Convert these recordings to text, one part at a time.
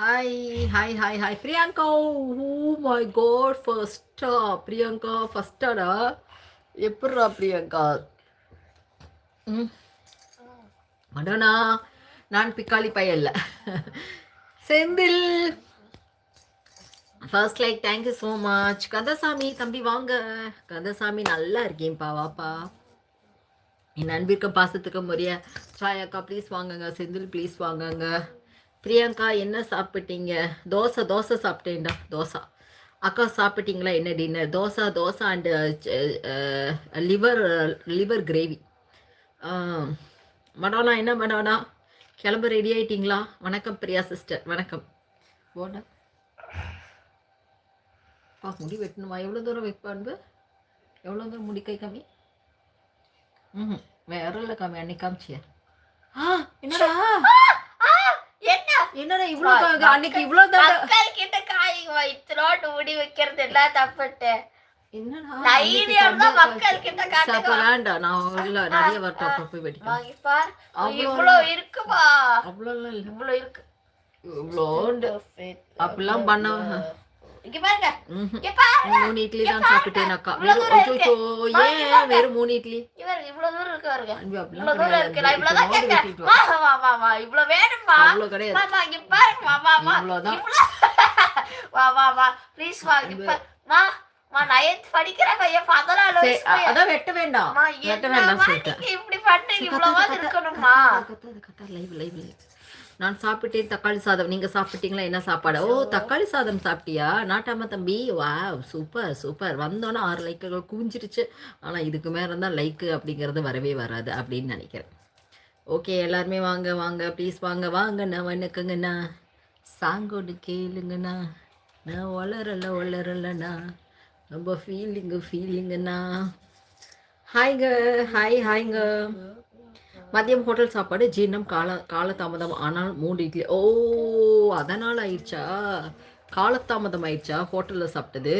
Hi hi hi hi Priyanka oh my god ஃபர்ஸ்டா பிரியங்கா ஃபர்ஸ்டாடா எப்பட்றா பிரியங்கா ம். அடோனா நான் பிக்காளி பையல்ல Senthil. First like thank you so much Kandasamy தம்பி வாங்க. கந்தசாமி நல்லா இருக்கேன்ப்பா வாப்பா. என் அன்பிற்கும் பாசத்துக்கு முறைய சாய் அக்கா ப்ளீஸ் வாங்குங்க. செந்தில் ப்ளீஸ் வாங்குங்க. பிரியங்கா என்ன சாப்பிட்டீங்க? தோசை தோசை சாப்பிட்டேன்டா தோசை. அக்கா சாப்பிட்டீங்களா? என்ன dinner dosa dosa and liver liver gravy Madonna என்ன மடோனா? கிளம்ப ரெடி ஆயிட்டீங்களா? வணக்கம் பிரியா சிஸ்டர் வணக்கம். போடா. பா முடி வெட்டணுமா? எவ்வளோ தூரம் வைப்பான்பு எவ்வளோ தூரம் முடி கை கம்மி ம் வேற இல்லை கம்மி அன்னைக்கு காமிச்சியா? ஆ என்னடா? என்னடா இவ்வளோ க- அன்னைக்கு இவ்வளோ தான் மக்கள் கிட்ட காய் வைத்திரோட்டு முடி வைக்கிறது எல்லாம் தப்புட்டு. இவ்வளவு இவ்வளவு அப்படிலாம் பண்ண மூணு இட்லி தான் சாப்பிட்டேன் அக்கா. வெறும் அச்சோ ஏன் வெறும் மூணு இட்லி? இங்க பாருங்க இவ்வளவு தூரம் இருக்கு பாருங்க. இவ்வளவு தூரம் இருக்கு. நான் கிடையாது இவ்வளவுதான் இத்தனோண்டு கேட்கறேன் வெட்டிட்டு வா. வா வா வா வா. இவ்வளவு வேணுமா அவ்வளோ கிடையாது. மாமா இங்க பாருங்க. மாமா வா இவ்வளோதான் வா வா வா. ப்ளீஸ் வா இங்க. மா மா நயன்த் படிக்கிற பையன் பதினாலு வயசு. அதான் வெட்ட வேண்டாம். வெட்ட இப்படி கத்தாத, இவ்வளவா இருக்கணுமா கத்தாத, கத்தாத, லைவ் லைவ் லைவ் நான் சாப்பிட்டேன் தக்காளி சாதம். நீங்க சாப்பிட்டீங்களா? என்ன சாப்பாடு? ஓ தக்காளி சாதம் சாப்பிட்டியா? நாட்டாம தம்பி. வா சூப்பர் சூப்பர். வந்தோன்னே ஆறு லைக்குகள் குவிஞ்சிருச்சு. ஆனா இதுக்கு மேல தான் லைக்கு அப்படிங்கிறது வரவே வராது அப்படின்னு நினைக்கிறேன். ஓகே எல்லாருமே வாங்க வாங்க. ப்ளீஸ் வாங்க வாங்கண்ணா வணக்கங்கண்ணா. சாங் ஒன்று கேளுங்கண்ணா. நான் வளரல வளரலண்ணா. ரொம்ப ஃபீலிங்கு ஃபீலிங்கண்ணா ஹாய்ங்க ஹாய் ஹாய்ங்க மதியம் ஹோட்டல் சாப்பாடு ஜீரணம் கால காலதாமதம். ஆனால் மூணு இட்லி. ஓ அதனால் ஆயிடுச்சா காலத்தாமதம் ஆயிடுச்சா ஹோட்டலில் சாப்பிட்டது?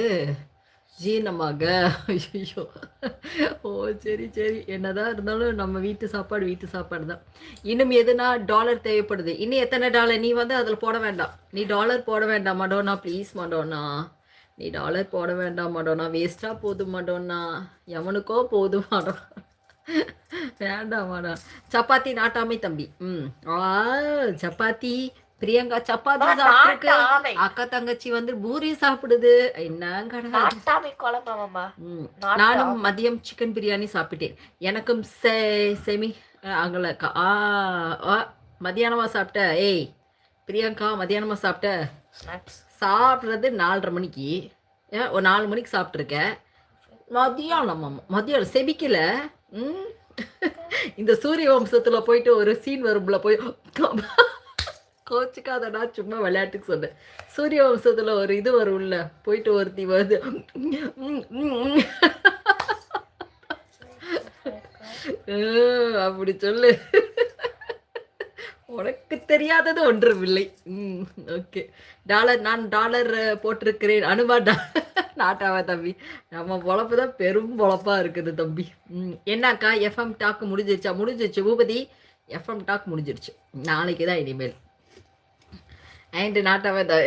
ஜீரணமாக. ஐயோ ஓ சரி சரி. என்னதான் இருந்தாலும் நம்ம வீட்டு சாப்பாடு வீட்டு சாப்பாடு தான். இன்னும் எதுனா டாலர் தேவைப்படுது. இன்னும் எத்தனை டாலர் நீ வந்து அதில் போட வேண்டாம். நீ டாலர் போட வேண்டாம் மடோனா. Please Madonna. நீ டாலர் போட வேண்டாம் மடோனா. வேஸ்ட்டாக போதும் மடோனா. எவனுக்கோ போதும் மடோனா. வேண்டாம் வேண்டாம். சப்பாத்தி நாட்டாமை தம்பி. ம். ஆ சப்பாத்தி. பிரியங்கா சப்பாத்தி நாட்டாமை. அக்கா தங்கச்சி வந்து பூரி சாப்பிடுது. என்னங்கடா நானும் மதியம் சிக்கன் பிரியாணி சாப்பிட்டேன். எனக்கும் செ செமி அங்கலக்கா. ஆ மதியானமா சாப்பிட்ட. ஏய் பிரியங்கா மதியானமா சாப்பிட்ட. சாப்பிட்றது நாலரை மணிக்கு. ஒரு நாலு மணிக்கு சாப்பிட்ருக்கேன் மதியானம். மதியானம் செபிக்கல. இந்த சூரிய வம்சத்தில் போயிட்டு ஒரு சீன் வரும்ல போய் கோச்சிக்காதடா சும்மா விளையாட்டுக்கு சொன்னேன். சூரிய வம்சத்தில் ஒரு இது வரும்ல போயிட்டு ஒருத்தி வருது அப்படி சொல்லு. உனக்கு தெரியாதது ஒன்றும் இல்லை. ம் ஓகே டாலர் நான் டாலர் போட்டிருக்கிறேன். அனுபா டா நாட்டாவா தம்பி? நம்ம பொழப்பு தான் பெரும் பொழப்பா இருக்குது தம்பி. ம் என்னக்கா எஃப்எம் டாக் முடிஞ்சிருச்சா? முடிஞ்சிருச்சு. பூபதி எஃப்எம் டாக் முடிஞ்சிருச்சு. நாளைக்கு தான் இனிமேல். அண்ட் நாட்டாவா த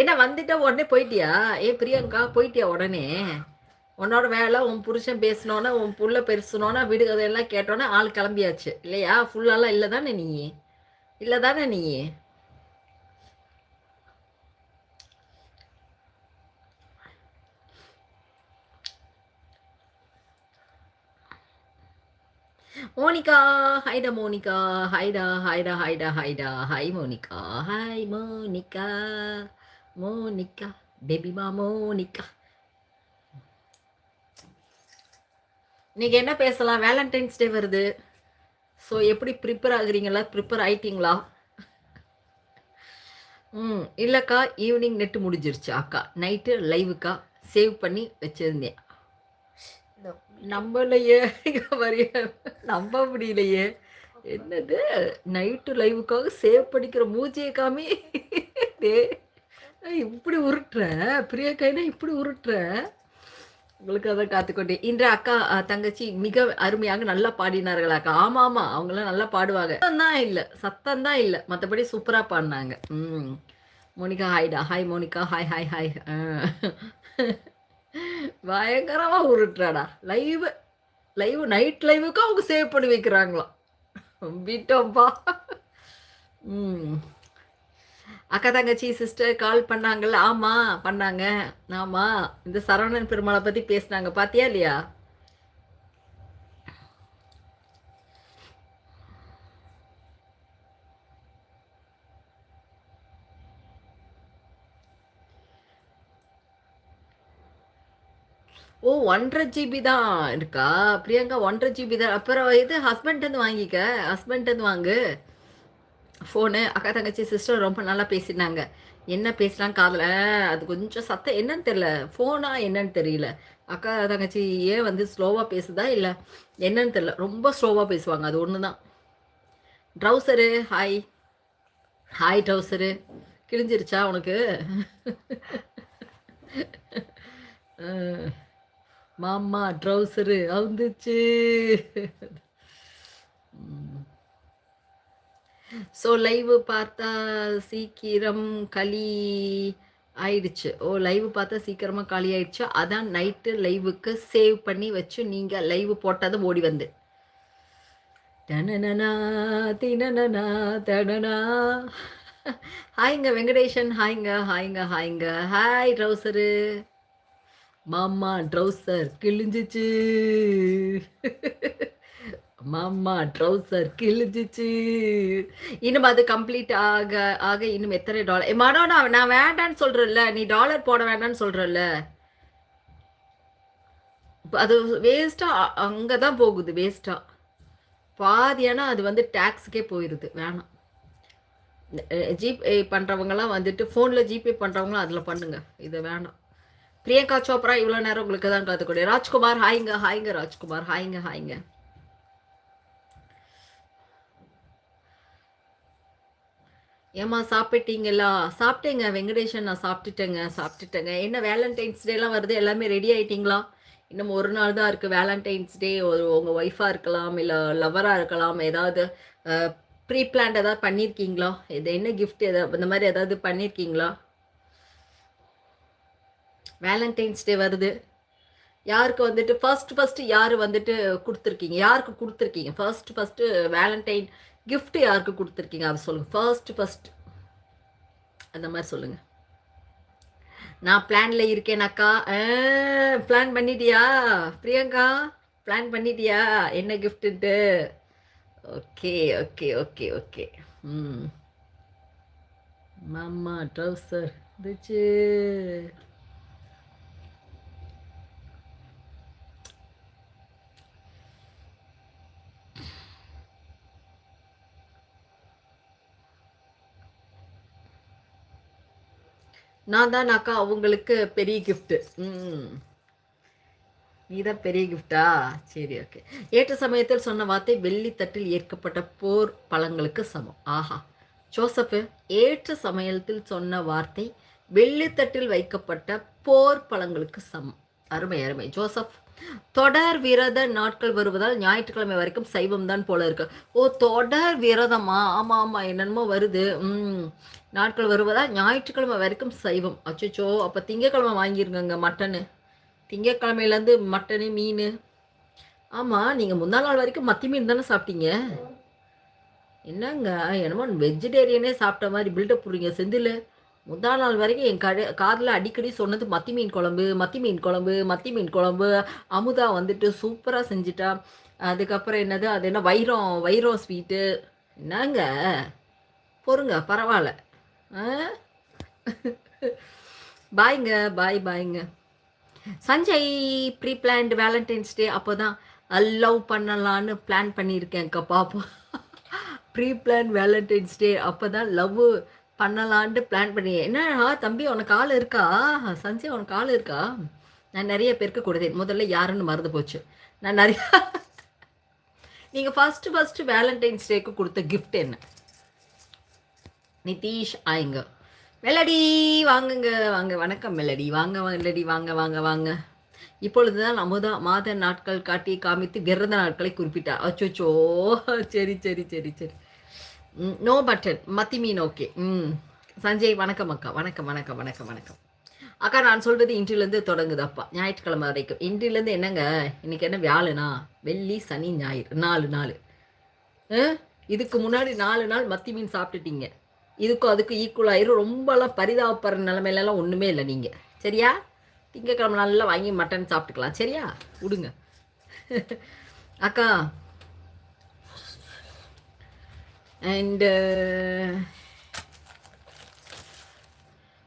என்ன வந்துட்டா உடனே போயிட்டியா? ஏ பிரியங்கா போயிட்டியா உடனே? உன்னோட வேலை உன் புருஷன் பேசினோன்னே உன் புள்ள பெருசுனோன்னா வீடு கதையெல்லாம் கேட்டோன்னே ஆள் கிளம்பியாச்சு. இல்லையா? ஃபுல்லாலாம் இல்லை தானே நீ? இல்லை தானே நீ? மோனிகா ஹைடா மோனிகா ஹைடா ஹைடா ஹைடா ஹைடா hi Monica hi Monica Monica பேபிமா Monica. இன்னைக்கு என்ன பேசலாம்? வேலண்டைன்ஸ் டே வருது. ஸோ எப்படி ப்ரிப்பேர் ஆகுறீங்களா? ப்ரிப்பேர் ஆயிட்டீங்களா? ம் இல்லைக்கா ஈவினிங் நெட்டு முடிஞ்சிருச்சு அக்கா. நைட்டு லைவுக்கா சேவ் பண்ணி வச்சிருந்தேன். வரைய நம்ப முடியலையே. என்னது? நைட்டு லைவுக்காக சேவ் பண்ணிக்கிற மூஞ்சியை காமி. இப்படி உருட்டுற? பிரியா கைனா இப்படி உருட்டுற? உங்களுக்கு அதை காத்துக்கொண்டே. இன்று அக்கா தங்கச்சி மிக அருமையாக நல்லா பாடினார்கள் அக்கா? ஆமா ஆமா. அவங்களாம் நல்லா பாடுவாங்க. சத்தம் தான் இல்லை. சத்தம் தான் இல்லை. மற்றபடி சூப்பரா பாடினாங்க. ம். Monica ஹாய்டா. Hi Monica. Hi hi hi. பயங்கரமா உருட்டுறாடா. லைவ். லைவ் நைட் லைவுக்கும் அவங்க சேவ் பண்ணி வைக்கிறாங்களாம். விட்டோம்ப்பா ம். அக்கா தங்கச்சி சிஸ்டர் கால் பண்ணாங்கல்ல. ஆமாம் பண்ணாங்க. ஆமாம் இந்த சரவணன் பெருமாளை பற்றி பேசினாங்க. பாத்தியா இல்லையா? ஓ ஒன்றரை ஜிபி தான் இருக்கா? பிரியங்கா ஒன்றரை ஜிபி தான். அப்புறம் இது ஹஸ்பண்ட்லேருந்து வாங்கிக்க. ஹஸ்பண்ட்லேருந்து வாங்கு. ஃபோனு அக்கா தங்கச்சி சிஸ்டர் ரொம்ப நல்லா பேசினாங்க. என்ன பேசலாம் காதில்? அது கொஞ்சம் சத்தம் என்னன்னு தெரியல. ஃபோனா என்னன்னு தெரியல. அக்கா தங்கச்சி ஏன் வந்து ஸ்லோவாக பேசுதா இல்லை என்னன்னு தெரியல. ரொம்ப ஸ்லோவாக பேசுவாங்க. அது ஒன்று தான் ட்ரௌசரு ஹாய் ஹாய் ட்ரௌசரு கிழிஞ்சிருச்சா உனக்கு? மாமா ட்ரௌசரு அவுந்துச்சு ஸோ லைவ் பார்த்தா சீக்கிரம் களி ஆயிடுச்சு. ஓ லைவ் பார்த்தா சீக்கிரமாக காலி ஆயிடுச்சு. அதான் நைட்டு லைவுக்கு சேவ் பண்ணி வச்சு நீங்கள் லைவ் போட்டதும் ஓடி வந்து. டனனா தினனா. தடனா ஹாய்ங்க வெங்கடேஷன். ஹாய்ங்க ஹாய்ங்க ஹாய்ங்க ஹாய் ட்ரௌசரு மாமா ட்ரௌசர் கிழிஞ்சிச்சு. மாமா ட்ரௌசர் கிழிஞ்சிச்சு. இன்னும் அது கம்ப்ளீட் ஆக ஆக இன்னும் எத்தனை டாலர் ஏ மனோ நான் நான் வேண்டான்னு சொல்கிறேன்ல நீ டாலர் போட வேண்டாம்னு சொல்கிறல்ல அது வேஸ்ட்டாக அங்கே தான் போகுது வேஸ்ட்டாக பாதியானா அது வந்து டேக்ஸுக்கே போயிடுது வேணாம். ஜிபே பண்ணுறவங்கலாம் வந்துட்டு ஃபோனில் ஜிபே பண்ணுறவங்களாம் அதில் பண்ணுங்க. இது வேணாம். பிரியங்கா சோப்ரா இவ்வளோ நேரம் உங்களுக்கு தான் கற்றுக்கூடிய ராஜ்குமார் ஹாய்ங்க ஹாய்ங்க ராஜ்குமார். ஹாய்ங்க ஹாய்ங்க ஏம்மா சாப்பிட்டீங்களா? சாப்பிட்டேங்க வெங்கடேஷன் நான் சாப்பிட்டுட்டேங்க சாப்பிட்டுட்டேங்க. என்ன வேலண்டைன்ஸ் டேலாம் வருது எல்லாமே ரெடி ஆகிட்டிங்களா இன்னும் ஒரு நாள் தான் இருக்குது வேலண்டைன்ஸ் டே ஒரு உங்கள் ஒய்ஃபாக இருக்கலாம் இல்லை லவராக இருக்கலாம் ஏதாவது ப்ரீ பிளான் ஏதாவது பண்ணியிருக்கீங்களா இது என்ன கிஃப்ட் எதாவது இந்த மாதிரி ஏதாவது பண்ணியிருக்கீங்களா வேலண்டைன்ஸ் டே வருது. யாருக்கு வந்துட்டு ஃபர்ஸ்ட் ஃபஸ்ட்டு யார் வந்துட்டு கொடுத்துருக்கீங்க? யாருக்கு கொடுத்துருக்கீங்க? ஃபர்ஸ்ட் ஃபஸ்ட்டு வேலண்டைன் கிஃப்ட் யாருக்கு கொடுத்துருக்கீங்க? அவர் சொல்லுங்கள் ஃபர்ஸ்ட் ஃபர்ஸ்ட் அந்த மாதிரி சொல்லுங்கள் நான் பிளானில் இருக்கேனாக்கா பிளான் பண்ணிட்டியா? பிரியங்கா பிளான் பண்ணிட்டியா? என்ன கிஃப்ட்டுன்ட்டு ஓகே ஓகே ஓகே ஓகே. ம். மாமா ட்ரௌசர் இருந்துச்சு நான் தான் அக்கா அவங்களுக்கு பெரிய கிஃப்ட்டு ம் நீதான் பெரிய கிஃப்டா சரி ஓகே ஏற்ற சமயத்தில் சொன்ன வார்த்தை வெள்ளித்தட்டில் ஏற்கப்பட்ட போர் பழங்களுக்கு சமம். ஆஹா. ஜோசப்பு ஏற்ற சமயத்தில் சொன்ன வார்த்தை வெள்ளித்தட்டில் வைக்கப்பட்ட போர் பழங்களுக்கு சமம். அருமை அருமை. ஜோசப் தொடர் விரத நாட்கள் வருவதால் ஞாயிற்றுக்கிழமை வரைக்கும் சைவம் தான் போல இருக்கு. ஓ தொடர் விரதமா? ஆமா ஆமா. என்னென்னமோ வருது. ம். நாட்கள் வருவதால் ஞாயிற்றுக்கிழமை வரைக்கும் சைவம். அச்சோ அப்போ திங்கக்கிழமை வாங்கியிருக்கங்க மட்டனு. திங்கக்கிழமையிலேருந்து மட்டனு மீன். ஆமாம் நீங்கள் முந்தா நாள் வரைக்கும் மத்தி மீன் தானே சாப்பிட்டீங்க? என்னங்க? என்னமோ வெஜிடேரியனே சாப்பிட்ட மாதிரி பில்டப் போடுறீங்க செந்தில். முந்தா நாள் வரைக்கும் என் கடை காதில் அடிக்கடி சொன்னது மத்தி மீன் குழம்பு மத்தி மீன் குழம்பு மத்தி மீன் குழம்பு. அமுதா வந்துட்டு சூப்பராக செஞ்சிட்டா. அதுக்கப்புறம் என்னது அது என்ன வைரம் வைரம் ஸ்வீட்டு என்னங்க? பொறுங்க பரவாயில்ல. ஆ? பாய்ங்க பாய் பாய்ங்க. Sanjay pre planned Valentine's Day அப்போ தான் லவ் பண்ணலான்னு பிளான் பண்ணியிருக்கேன்க்கா பாப்போம். ப்ரீ பிளான் வேலண்டைன்ஸ் டே அப்போ தான் லவ்வு பண்ணலான்ட்டு பிளான் பண்ணி என்னடா தம்பி உனக்கு ஆள் இருக்கா? சஞ்சய் உனக்கு ஆள் இருக்கா? நான் நிறைய பேருக்கு கொடுத்தேன். முதல்ல யாருன்னு மறந்து போச்சு. நான் நிறைய நீங்கள் ஃபஸ்ட்டு ஃபஸ்ட்டு வேலண்டைன்ஸ் டேக்கு கொடுத்த கிஃப்ட் என்ன? நிதிஷ் ஆயுங்க மெலடி வாங்குங்க வாங்க. வணக்கம் மெலடி. வாங்க மெலடி வாங்க வாங்க வாங்க. இப்பொழுதுதான் அமுதா மாத நாட்கள் காட்டி காமித்து விரத நாட்களை குறிப்பிட்டார் அச்சோச்சோ. சரி சரி சரி சரி. நோ பட்டன் மத்தி மீன் ஓகே ம். சஞ்சய் வணக்கம் அக்கா. வணக்கம் வணக்கம் வணக்கம் வணக்கம். அக்கா நான் சொல்வது இன்றிலிருந்து தொடங்குது அப்பா ஞாயிற்றுக்கிழமை வரைக்கும். இன்றிலிருந்து என்னங்க? இன்னைக்கு என்ன வியாழனா? வெள்ளி சனி ஞாயிறு. நாலு நாள் இதுக்கு முன்னாடி நாலு நாள் மத்தி மீன் சாப்பிட்டுட்டீங்க. இதுக்கும் அதுக்கும் ஈக்குவல் ஆயிரும். ரொம்பலாம் பரிதாபப்படுற நிலமையிலலாம் ஒன்றுமே இல்லை நீங்கள் சரியா? திங்கக்கிழமை நல்லா வாங்கி மட்டன் சாப்பிட்டுக்கலாம். சரியா? விடுங்க அக்கா அண்டு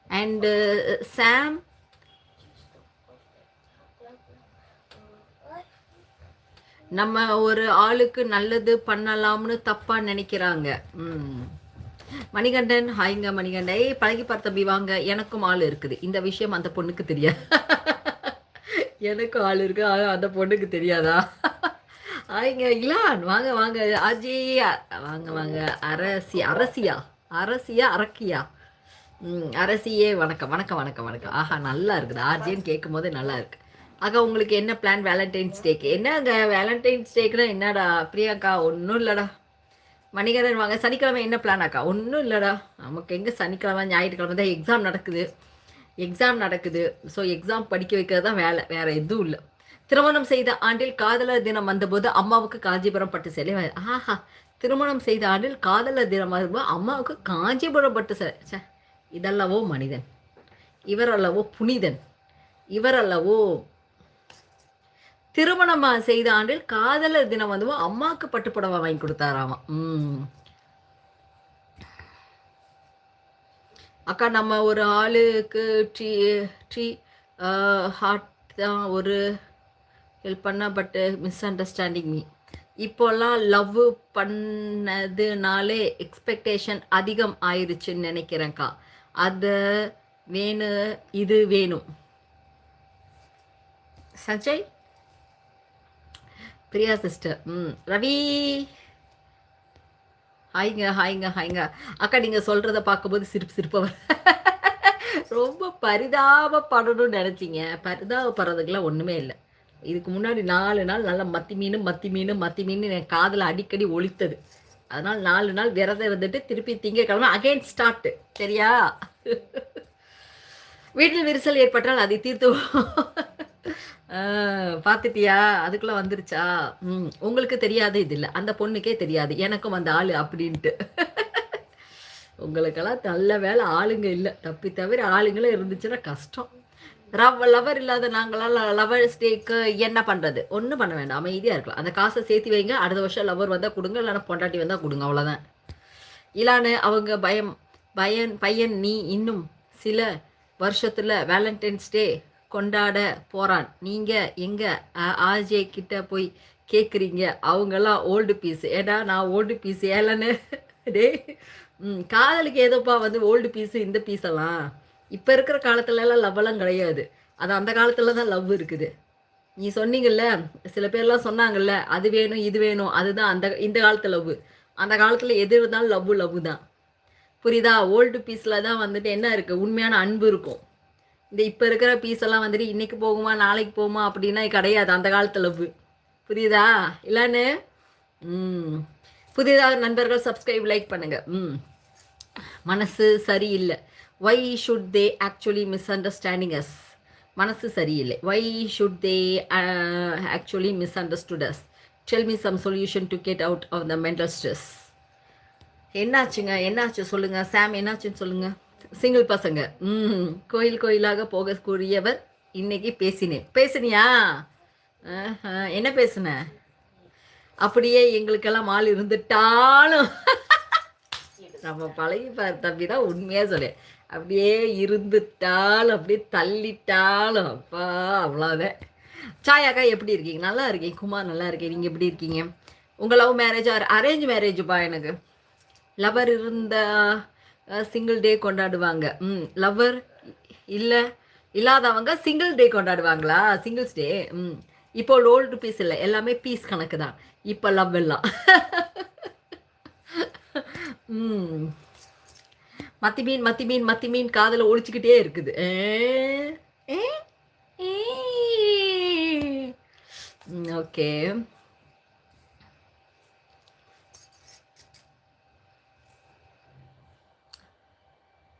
அண்டு சாம் நம்ம ஒரு ஆளுக்கு நல்லது பண்ணலாம்னு தப்பா நினைக்கிறாங்க. ம். மணிகண்டன் ஹாய்ங்க மணிகண்டன். ஏய் பழகி பார்த்த தம்பி வாங்க. எனக்கும் ஆள் இருக்குது. இந்த விஷயம் அந்த பொண்ணுக்கு தெரியாது. எனக்கும் ஆள் இருக்கு. அந்த பொண்ணுக்கு தெரியாதா? ஆயிங்க இலான் வாங்க வாங்க அஜி வாங்க வாங்க அரசி அரசியா அரசியா அரக்கியா. ம் அரசியே வணக்கம் வணக்கம் வணக்கம் வணக்கம். ஆஹா நல்லா இருக்குது. ஆர்ஜின்னு கேட்கும் போதே நல்லா இருக்கு. ஆக உங்களுக்கு என்ன பிளான் வேலண்டைன்ஸ் டேக்கு என்னங்க வேலண்டைன்ஸ் டேக்குனா என்னடா? பிரியாக்கா ஒன்றும் இல்லைடா. மணிகரன் வாங்க சனிக்கிழமை என்ன பிளானாக்கா ஒன்றும் இல்லைடா. நமக்கு எங்கே சனிக்கிழமை ஞாயிற்றுக்கிழமை தான் எக்ஸாம் நடக்குது. எக்ஸாம் நடக்குது. ஸோ எக்ஸாம் படிக்க வைக்கிறது தான் வேலை. வேறு எதுவும் இல்லை. திருமணம் செய்த ஆண்டில் காதலர் தினம் வந்தபோது அம்மாவுக்கு காஞ்சிபுரம் பட்டு சேலை ஆஹா திருமணம் செய்த ஆண்டில் காதலர் தினம் வரும்போது அம்மாவுக்கு காஞ்சிபுரம் பட்டு சேலை. இதல்லவோ மனிதன். இவரல்லவோ புனிதன். இவரல்லவோ திருமணம் செய்த ஆண்டில் காதலர் தினம் வந்து அம்மாவுக்கு பட்டுப்புடவை வாங்கி கொடுத்தாராமா. ம். அக்கா நம்ம ஒரு ஆளுக்கு ட்ரீ ட்ரீ ஹார்ட் தான் ஒரு ஹெல்ப் பண்ண பட்டு மிஸ் அண்டர்ஸ்டாண்டிங் மீ இப்போல்லாம் லவ் பண்ணதுனாலே எக்ஸ்பெக்டேஷன் அதிகம் ஆயிடுச்சுன்னு நினைக்கிறேன்க்கா அது வேணும் இது வேணும். சஞ்சய்? பிரியா சிஸ்டர் ம் ரவி? ஹாய்ங்க ஹாய்ங்க ஹாய்ங்க. அக்கா நீங்கள் சொல்கிறத பார்க்கும்போது சிரிப்பு சிரிப்பாக ரொம்ப பரிதாபப்படணும்னு நினச்சிங்க. பரிதாபப்படுறதுக்கெல்லாம் ஒன்றுமே இல்லை. இதுக்கு முன்னாடி நாலு நாள் நல்லா மத்தி மீன் மத்தி மீன் மத்தி மீன் என் காதில் அடிக்கடி ஒலித்தது அதனால் நாலு நாள் விரதம் இருந்துட்டு திருப்பி திங்கக்கிழமை அகைன் ஸ்டார்ட் சரியா? வீட்டில் விரிசல் ஏற்பட்டால் அதை தீர்த்து பார்த்துட்டியா? அதுக்குள்ளே வந்துருச்சா? ம் உங்களுக்கு தெரியாது இது இல்லை. அந்த பொண்ணுக்கே தெரியாது. எனக்கும் அந்த ஆள் அப்படின்ட்டு. உங்களுக்கெல்லாம் நல்ல வேலை ஆளுங்க இல்லை. தப்பி தவிர ஆளுங்களும் இருந்துச்சுன்னா கஷ்டம். ரவ் லவர் இல்லாத நாங்களாம் லவர் ஸ்டேக்கு என்ன பண்ணுறது ஒன்றும் பண்ண வேண்டாம். அமைதியாக இருக்கலாம். அந்த காசை சேர்த்து வைங்க. அடுத்த வருஷம் லவர் வந்தால் கொடுங்க. இல்லைன்னா பொண்டாட்டி வந்தால் கொடுங்க. அவ்வளோதான் இலான்னு அவங்க பயம் பயன் பையன் நீ இன்னும் சில வருஷத்தில் வேலண்டைன்ஸ் டே கொண்டாட போகிறான் நீங்கள் எங்கே ஆஜே கிட்ட போய் கேட்குறீங்க அவங்கெல்லாம் ஓல்டு பீஸ் ஏடா நான் ஓல்டு பீஸ் ஏலன்னு டே ம் காதலுக்கு ஏதோப்பா வந்து ஓல்டு பீஸு இந்த பீஸெல்லாம் இப்போ இருக்கிற காலத்துலலாம் லவ்வெல்லாம் கிடையாது. அது அந்த காலத்தில் தான் லவ் இருக்குது. நீ சொன்னீங்கல்ல சில பேர்லாம் சொன்னாங்கல்ல அது வேணும் இது வேணும் அதுதான் அந்த இந்த காலத்து லவ் அந்த காலத்தில் எது இருந்தாலும் லவ் லவ் தான். புரியுதா? ஓல்டு பீஸில் தான் வந்துட்டு என்ன இருக்குது உண்மையான அன்பு இருக்கும். இந்த இப்போ இருக்கிற பீஸ் எல்லாம் வந்துட்டு இன்றைக்கி போகுமா நாளைக்கு போகுமா அப்படின்னா கிடையாது. அந்த காலத்து லவ் புரியுதா? இல்லைன்னு ம். புதிதாக நண்பர்கள் சப்ஸ்கிரைப் லைக் பண்ணுங்கள் ம். மனசு சரியில்லை. Why should they actually misunderstanding us மனசு சரியில்லை. Why should they actually misunderstood us tell me some solution to get out of the mental stress என்னாச்சுங்க? என்னாச்சு சொல்லுங்கள் சாம் என்னாச்சுன்னு சொல்லுங்கள் சிங்கிள் பசங்க. ம் கோயில் கோயிலாக போகக்கூடியவர் இன்னைக்கு பேசினேன். பேசுனியா? என்ன பேசுன? அப்படியே எங்களுக்கெல்லாம் ஆள் இருந்துட்டாலும். நம்ம பழகிப்பார் தம்பி தான் உண்மையாக சொல்லேன் அப்படியே இருந்துட்டாலும் அப்படியே தள்ளிட்டாலும் அப்பா அவ்வளோதான் சாயாக்கா எப்படி இருக்கீங்க? நல்லா இருக்கீங்க குமார் நல்லா இருக்கேன். நீங்கள் எப்படி இருக்கீங்க? உங்கள் லவ் மேரேஜ் ஆர் அரேஞ்ச் மேரேஜுப்பா எனக்கு. லவர் இருந்தால் சிங்கிள் டே கொண்டாடுவாங்க. ம் லவர் இல்லை இல்லாதவங்க சிங்கிள் டே கொண்டாடுவாங்களா? சிங்கிள்ஸ் டே ம். இப்போ ஓல்டு பீஸ் இல்லை. எல்லாமே பீஸ் கணக்கு தான். இப்போ லவ் எல்லாம். ம். மத்தி மீன் மத்தி மீன் மத்தி மீன் காதில் ஒழிச்சுக்கிட்டே இருக்குது. ஓகே.